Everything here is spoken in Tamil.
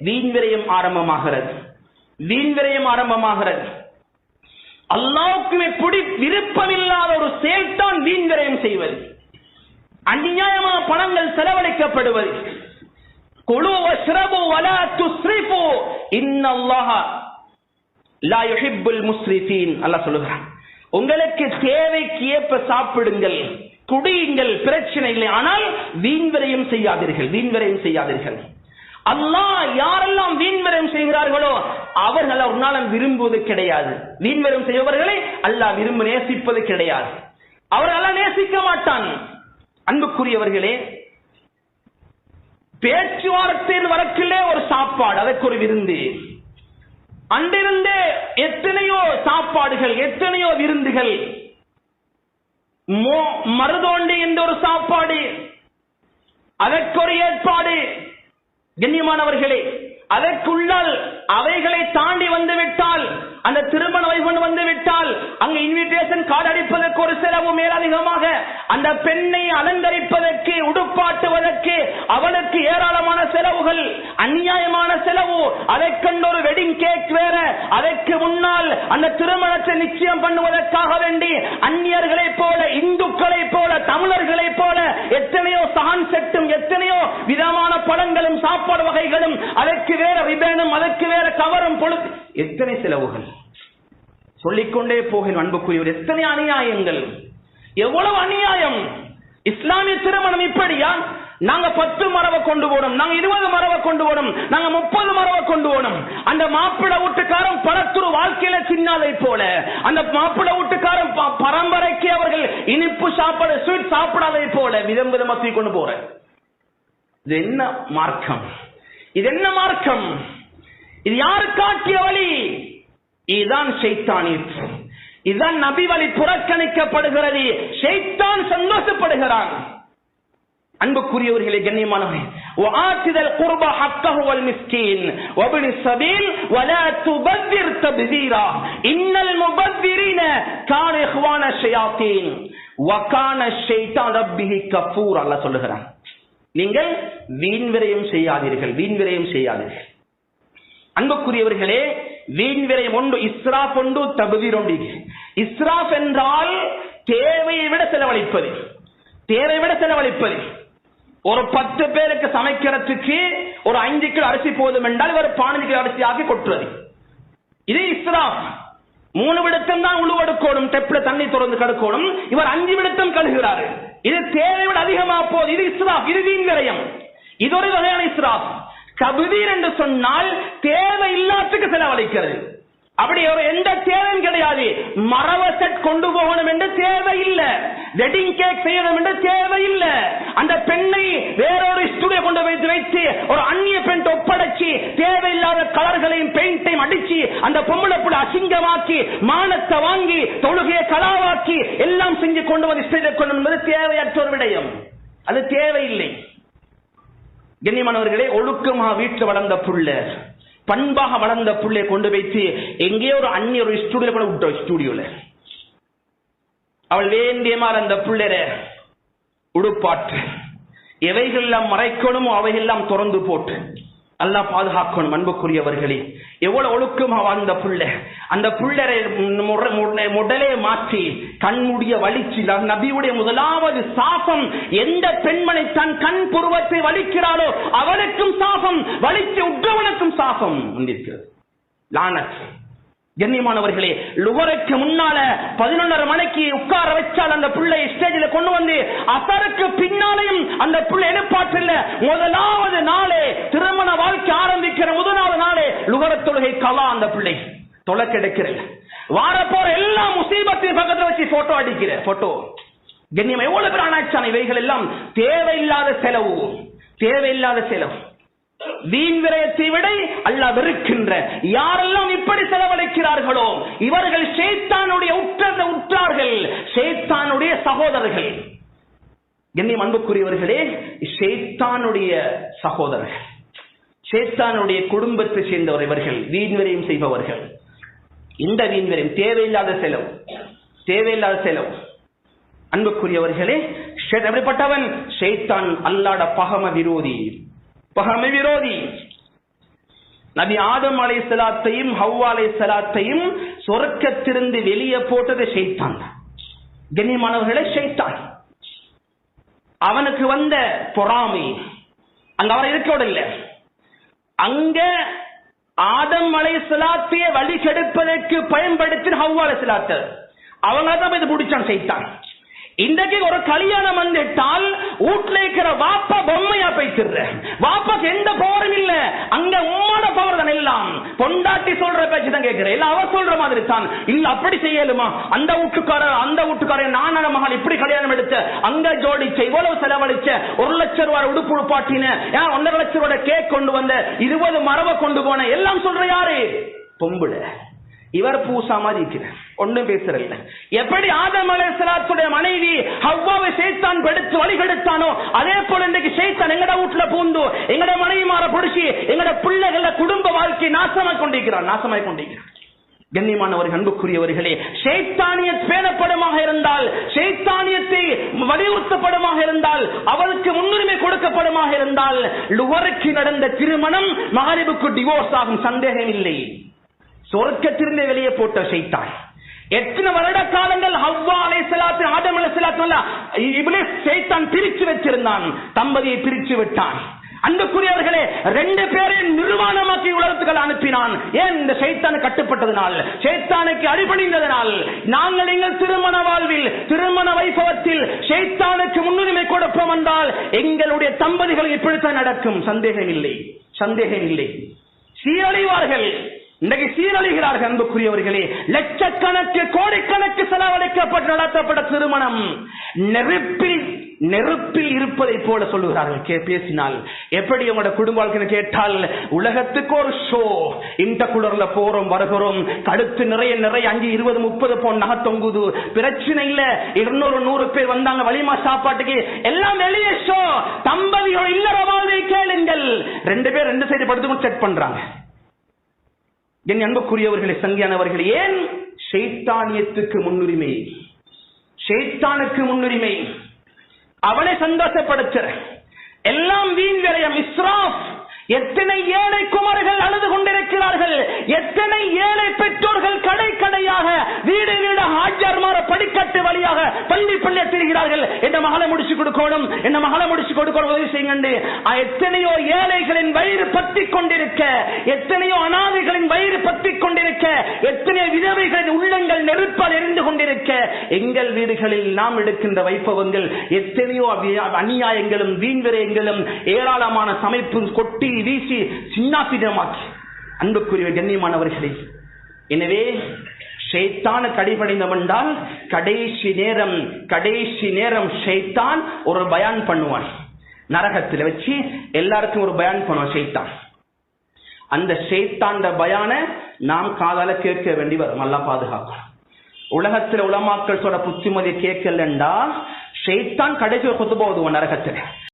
வீண் விரயம் ஆரம்பமாகிறது. வீண் விரயம் ஆரம்பமாகிறது. அல்லாவுக்குமே பிடி விருப்பமில்லாத ஒரு செயல்தான் வீண் விரயம் செய்வது. அநியாயமான பணங்கள் செலவழிக்கப்படுவது. குழு வஸ்ரபு வலா துஸ்ரிஃபு. இன்னல்லாஹ லா யுஹிப்புல் முஸ்ரிஃபீன். அல்லாஹ் சொல்லுகிறான். உங்களுக்கு தேவைக்கு ஏற்ப சாப்பிடுங்கள் குடியுங்கள் பிரச்சனை இல்லை ஆனால் வீண்விரையும் செய்யாதீர்கள் வீண்விரையும் செய்யாதீர்கள். அல்லாஹ் யாரெல்லாம் வீண்வரம் செய்கிறார்களோ அவர்கள் ஒரு நாளும் விரும்புவது கிடையாது. வீண்வரம் செய்பவர்களை அல்லாஹ் விரும்ப நேசிப்பது கிடையாது. அவர்கள் நேசிக்க மாட்டான். அன்புக்குரியவர்களே பேச்சுவார்த்தையில் வரக்கிலே ஒரு சாப்பாடு அதற்கு ஒரு விருந்து. அன்றிருந்தே எத்தனையோ சாப்பாடுகள் எத்தனையோ விருந்துகள் மோ- மருதோண்டி என்ற ஒரு சாப்பாடு அதற்கு ஒரு ஏற்பாடு கண்ணியமானவர்களே அதற்குள்ளால் அவைகளை தாண்டி வந்து அந்த திருமண வைபன் வந்து விட்டால் அங்கு இன்விடேஷன் கார்டு அடிப்பதற்கு ஒரு செலவு மேலதிகமாக அந்த பெண்ணை அலங்கரிப்பதற்கு உடுப்பாட்டுவதற்கு அவளுக்கு ஏராளமான செலவுகள் அநியாயமான செலவு. அதை கண்டு ஒரு வெட்டிங் கேக் வேற அதற்கு முன்னால் அந்த திருமணத்தை நிச்சயம் பண்ணுவதற்காக வேண்டி அந்நியர்களைப் போல இந்துக்களைப் போல தமிழர்களைப் போல எத்தனையோ சான் செட்டும் எத்தனையோ விதமான பழங்களும் சாப்பாடு வகைகளும் அதற்கு வேற ரிபேனும் அதற்கு வேற கவரும் பொழுது எத்தனை செலவுகள்? சொல்லிக்கொண்டே போகிற அன்புக்குரியவர். எத்தனை அநியாயங்கள். எவ்வளவு அநியாயம். இஸ்லாமிய திருமணம் இப்படியா? நாங்க பத்து மரவை கொண்டு போனோம். நாங்க இருபது மரவை கொண்டு போனோம். நாங்க முப்பது மரவை கொண்டு போனோம். அந்த மாப்பிள வீட்டுக்காரன் பலத்துரு வாழ்க்கையில சின்னாலை போல. அந்த மாப்பிள வீட்டுக்காரன் ப- பரம்பரைக்கு அவர்கள் இனிப்பு சாப்பாடு ஸ்வீட் சாப்பிடாதை போல விதம் விதமா தூக்கி கொண்டு போற இது என்ன மார்க்கம்? இது என்ன மார்க்கம்? இது யாரு காட்டிய வழி? இதுதான் சைத்தானித் இதுதான் நபி வழி புறக்கணிக்கப்படுகிறது. சைத்தான் சந்தோஷப்படுகிறான். அன்புக்குரியவர்களே கண்ணியமானவரே இன்னல் முபத்திரின கான வகான ஷைத்தான் ரப்பிஹி கஃபூர் நீங்கள் வீண் விரையும் செய்யாதீர்கள் வீண் விரையும் செய்யாதீர்கள். அன்புக்குரியவர்களே வீண்விரயம் ஒன்று இஸ்ராப் ஒன்று தகுதி ஒன்று இஸ்ராப் என்றால் தேவையை விட செலவழிப்பது. தேவை விட செலவழிப்பது. ஒரு பத்து பேருக்கு சமைக்கிறதுக்கு ஒரு அஞ்சு கிலோ அரிசி போதும் என்றால் இவர் பதினஞ்சு கிலோ அரிசி ஆக்கி கொட்டுறது. இது இஸ்ராப் மூணு விடத்தம் தான் உழுவெடுக்கணும் டெப்ல தண்ணி திறந்து கடுக்கணும். இவர் அஞ்சு விடத்தம் கழுகிறார். இது தேவை விட அதிகமா போகுது இது இஸ்ராப் இது வீண் விரயம் இது ஒரு வகையான இஸ்ராப் கபீர் என்று சொன்னால் தேவை இல்லாத்துக்கு செலவழிக்கிறது. அப்படி ஒரு எந்த தேவையும் கிடையாது. மரவ செட் கொண்டு போகணும் என்று தேவை இல்ல வெட்டிங் கேக் செய்யணும் என்று தேவை இல்ல அந்த பெண்ணை வேறொரு ஸ்டுடியோ கொண்டு வைத்து வைத்து ஒரு அந்நிய பெண் ஒப்படைச்சு தேவையில்லாத கலர்களையும் பெயிண்டையும் அடிச்சு அந்த பொம்பளை புள்ள அசிங்கமாக்கி மானத்தை வாங்கி தொழுகையை கலாவாக்கி எல்லாம் செஞ்சு கொண்டு வந்து ஸ்டேஜ் கொண்டு என்பது தேவையற்ற ஒரு விடயம். அது தேவையில்லை. கண்ணியமானவர்களே ஒழுக்கமாக வீட்டில் வளர்ந்த புள்ள பண்பாக வளர்ந்த புள்ளைய கொண்டு வைத்து எங்கேயோ ஒரு அந்நிய ஒரு ஸ்டுடியோ கூட விட்டோம் ஸ்டுடியோல அவள் வேண்டிய மாதிரி அந்த புள்ளர உடுப்பாற்று. எவைகள் எல்லாம் மறைக்கணுமோ அவைகள் எல்லாம் திறந்து போட்டு. அல்லா பாதுகாக்கணும் அன்புக்குரியவர்களே. எவ்வளவு ஒழுக்கமா வாழ்ந்த புள்ள. அந்த புள்ளரை முடலே மாற்றி கண்முடிய வலிச்சு நபியுடைய முதலாவது சாபம் எந்த பெண்மணி தன் கண் புருவத்தை வலிக்கிறாளோ அவளுக்கும் சாபம் வலிச்சு உற்றவனுக்கும் சாபம் வந்திருக்கிறது. லானத். கண்ணியமானவர்களே லுகருக்கு முன்னால பதினொன்றரை மணிக்கு உட்கார வச்சால் அந்த பிள்ளை ஸ்டேஜில் கொண்டு வந்து அசருக்கு பின்னாலையும் அந்த பிள்ளை எழுப்பாற்றில்ல. முதலாவது நாளே திருமண வாழ்க்கை ஆரம்பிக்கிற முதலாவது நாளே லுகர தொழுகை கலா அந்த பிள்ளை. தொலை கிடைக்கிறது வாரப்போற எல்லா முசீபத்தையும் பக்கத்துல வச்சு போட்டோ அடிக்கிற போட்டோ கண்ணியம் எவ்வளவு பேர் ஆனாச்சான இவைகள் எல்லாம் தேவையில்லாத செலவு. தேவையில்லாத செலவு. வீண் விரயத்தை விட அல்ல வெறுக்கின்ற யாரெல்லாம் இப்படி செலவழிக்கிறார்களோ இவர்கள் சேத்தானுடைய உற்ற உற்றார்கள் சேத்தானுடைய சகோதரர்கள். கண்ணியம் அன்புக்குரியவர்களே சேத்தானுடைய சகோதரர்கள். ஷேத்தானுடைய குடும்பத்தை சேர்ந்தவர் இவர்கள் வீண்வரையும் செய்பவர்கள். இந்த வீண்வரையும் தேவையில்லாத செலவு தேவையில்லாத செலவு. அன்புக்குரியவர்களே ஷேத் எப்படிப்பட்டவன் ஷேத்தான் அல்லாட பகம விரோதி பகம விரோதி. நபி ஆதம் அலை சலாத்தையும் ஹவ்வா அலை சலாத்தையும் சொர்க்கத்திலிருந்து வெளியே போட்டது ஷைத்தான் தான். கண்ணியமானவர்களே ஷைத்தான் அவனுக்கு வந்த பொறாமை அங்க அவரை இருக்க விடல. அங்க ஆதம் அலை சலாத்தைய வழி கெடுப்பதற்கு பயன்படுத்தின ஹவ்வாலை அலை அவங்க தான் இது பிடிச்சான் செய்தான் இன்றைக்கு ஒரு கல்யாணம் வந்துட்டால் வீட்டுல இருக்கிற வாப்பா பொம்மையா பேசிடுற. வாப்பாக்கு எந்த பவரும் இல்ல. அங்க உம்மோட பவர் தான் எல்லாம். பொண்டாட்டி சொல்ற பேச்சு தான் கேட்கிற இல்ல அவர் சொல்ற மாதிரி தான். இல்ல அப்படி செய்யலுமா? அந்த வீட்டுக்காரர் அந்த வீட்டுக்காரர் நான மகள் இப்படி கல்யாணம் எடுத்த அங்க ஜோடிச்ச இவ்வளவு செலவழிச்ச ஒரு லட்சம் ரூபாய் உடுப்பு உடுப்பாட்டின ஏன் ஒன்றரை லட்சம் ரூபாய் கேக் கொண்டு வந்த இருபது மரபை கொண்டு போன எல்லாம் சொல்ற யாரு? பொம்புல இவர் பூசா மாதிரி இருக்கிறார். ஒண்ணும் பேசுறல்ல எப்படி ஆதம் அலைஹிஸ்ஸலாத்துடைய மனைவி ஹவ்வாவை சேத்தான் படுத்து வழிகெடுத்தானோ அதே போல இன்னைக்கு சேத்தான் எங்கட வீட்டுல பூந்து எங்கட மனைவி மாற பிடிச்சி எங்கட பிள்ளைகள குடும்ப வாழ்க்கை நாசமாய் கொண்டிருக்கிறான் நாசமாய் கொண்டிருக்கிறான் கண்ணியமானவர்கள் அன்புக்குரியவர்களே சைத்தானிய பேணப்படமாக இருந்தால் சைத்தானியத்தை வலியுறுத்தப்படமாக இருந்தால் அவளுக்கு முன்னுரிமை கொடுக்கப்படுமாக இருந்தால் லுவருக்கு நடந்த திருமணம் மகரிபுக்கு டிவோர்ஸ் ஆகும் சந்தேகம் இல்லை சொர்க்கத்திலிருந்து வெளியே போட்ட சைத்தான் எத்தனை வருட காலங்கள் ஹவ்வா அலை சலாத்து ஆதம் அலை சலாத்து இப்ளீஸ் சேத்தான் பிரிச்சு வச்சிருந்தான் தம்பதியை பிரிச்சு விட்டான். அன்புக்குரியவர்களே ரெண்டு பேரையும் நிர்வாணமாக்கி உலகத்துக்கள் அனுப்பினான். ஏன் இந்த சைத்தானு கட்டுப்பட்டதனால் சைத்தானுக்கு அடிபணிந்ததனால்? நாங்கள் எங்கள் திருமண வாழ்வில் திருமண வைபவத்தில் சைத்தானுக்கு முன்னுரிமை கொடுப்போம் என்றால் எங்களுடைய தம்பதிகள் இப்படித்தான் நடக்கும். சந்தேகம் இல்லை சந்தேகம் இல்லை. சீரழிவார்கள். இன்றைக்கு சீரழிகிறார்கள் அன்புக்குரியவர்களே. லட்சக்கணக்கு கோடிக்கணக்கு செலவழிக்கப்பட்டு நடத்தப்பட்ட திருமணம். நெருப்பில் நெருப்பில் இருப்பதை போல சொல்லுகிறார்கள். கே பேசினால் எப்படி உங்களோட குடும்ப வாழ்க்கை கேட்டால் உலகத்துக்கு ஒரு ஷோ இந்த குளர்ல போறோம் வருகிறோம். கழுத்து நிறைய நிறைய அஞ்சு இருபது முப்பது போன் நகை தொங்குது பிரச்சனை இல்ல. இருநூறு நூறு பேர் வந்தாங்க வலிமா சாப்பாட்டுக்கு எல்லாம் வெளியே ஷோ தம்பதியோட இல்லற வாழ்வை கேளுங்கள். ரெண்டு பேர் ரெண்டு சைடு படுத்து செக் பண்றாங்க. என் அன்புக்குரியவர்களே சங்கியானவர்கள் ஏன் ஷைத்தானியத்துக்கு முன்னுரிமை? ஷைத்தானுக்கு முன்னுரிமை. அவனை சந்தோஷப்படுத்துற எல்லாம் வீண் விரயம் இஸ்ராஃப் எத்தனை ஏழை குமர்கள் அழுது கொண்டிருக்கிறார்கள்? எத்தனை ஏழை பெற்றோர்கள் கடை கடையாக வீடு வீடு ஹாஜர் மாற படிக்கட்டு வழியாக பள்ளி பள்ளி திரிகிறார்கள் என்ன மகளை முடிச்சு கொடுக்கணும்? என்ன மகளை முடிச்சு கொடுக்கணும்? உதவி செய்யுங்க எத்தனையோ ஏழைகளின் வயிறு பத்தி கொண்டிருக்க எத்தனையோ அனாதைகளின் வயிறு பத்தி கொண்டிருக்க எத்தனையோ விதவைகளின் உள்ளங்கள் நெருப்பால் எரிந்து கொண்டிருக்க எங்கள் வீடுகளில் நாம் எடுக்கின்ற வைப்பவங்கள் எத்தனையோ அநியாயங்களும் வீண்விரயங்களும் ஏராளமான சமைப்பு கொட்டி வீசி சின்னாசிதமாக்கி அன்புக்குரிய கண்ணியமானவர்களே எனவே ஷைத்தான கடிபடைந்தவன்டால் கடைசி நேரம் கடைசி நேரம் ஷைத்தான் ஒரு பயான் பண்ணுவான். நரகத்தில் வச்சு எல்லாருக்கும் ஒரு பயான் பண்ணுவான் ஷைத்தான். அந்த ஷைத்தாண்ட பயான நாம் காதால கேட்க வேண்டி வரும் நல்லா பாதுகாக்கணும். உலகத்துல உலமாக்கள் சொல்ற புத்திமதியை கேட்கலண்டா ஷைத்தான் கடைசி கொத்து போகுது நரகத்துல.